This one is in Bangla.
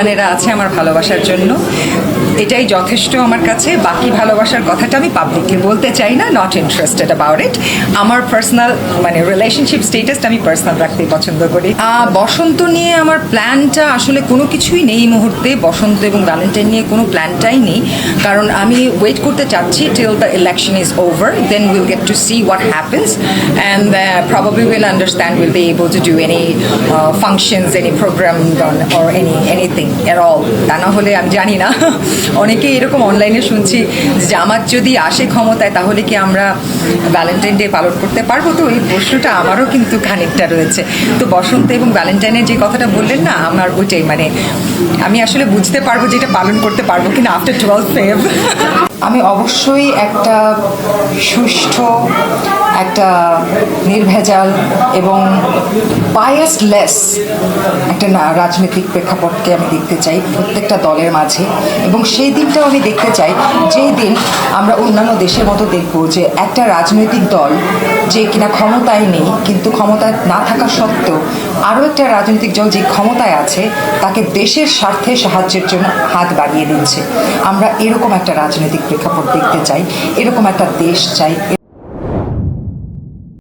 সন্তানেরা আছে আমার ভালোবাসার জন্য। এটাই যথেষ্ট আমার কাছে। বাকি ভালোবাসার কথাটা আমি পাবলিকলি বলতে চাই না নট ইন্টারেস্টেড অ্যাবাউট ইট আমার পার্সোনাল মানে রিলেশনশিপ স্টেটাসটা আমি পার্সোনাল রাখতেই পছন্দ করি। বসন্ত নিয়ে আমার প্ল্যানটা আসলে কোনো কিছুই নেই মুহূর্তে। বসন্ত এবং ভ্যালেন্টাইন নিয়ে কোনো প্ল্যানটাই নেই। কারণ আমি ওয়েট করতে চাচ্ছি till the election is over then will get to see what happens and probably will understand we'll be able to do any uh, functions any program done or at all. তা না হলে আমি জানি না। অনেকে এরকম অনলাইনে শুনছি যে আমার যদি আসে ক্ষমতায়, তাহলে কি আমরা ভ্যালেন্টাইন ডে পালন করতে পারব? তো এই প্রশ্নটা আমারও কিন্তু খানিকটা রয়েছে। তো বসন্ত এবং ভ্যালেন্টাইনের যে কথাটা বললেন না, আমার ওইটাই মানে আমি আসলে বুঝতে পারব যে এটা পালন করতে পারব কিনা আফটার টুয়েলভ ফেভ আমি অবশ্যই একটা সুষ্ঠু একটা নির্ভেজাল এবং বায়াসলেস একটা রাজনৈতিক প্রেক্ষাপটকে আমি দেখতে চাই প্রত্যেকটা দলের মাঝে। এবং সেই দিনটাও আমি দেখতে চাই, যেই দিন আমরা অন্যান্য দেশের মতো দেখব যে একটা রাজনৈতিক দল যে কিনা ক্ষমতায় নেই, কিন্তু ক্ষমতায় না থাকা সত্ত্বেও আরও একটা রাজনৈতিক দল যে ক্ষমতায় আছে, তাকে দেশের স্বার্থে সাহায্যের জন্য হাত বাড়িয়ে দিচ্ছে। আমরা এরকম একটা রাজনৈতিক প্রেক্ষাপট দেখতে চাই, এরকম একটা দেশ চাই।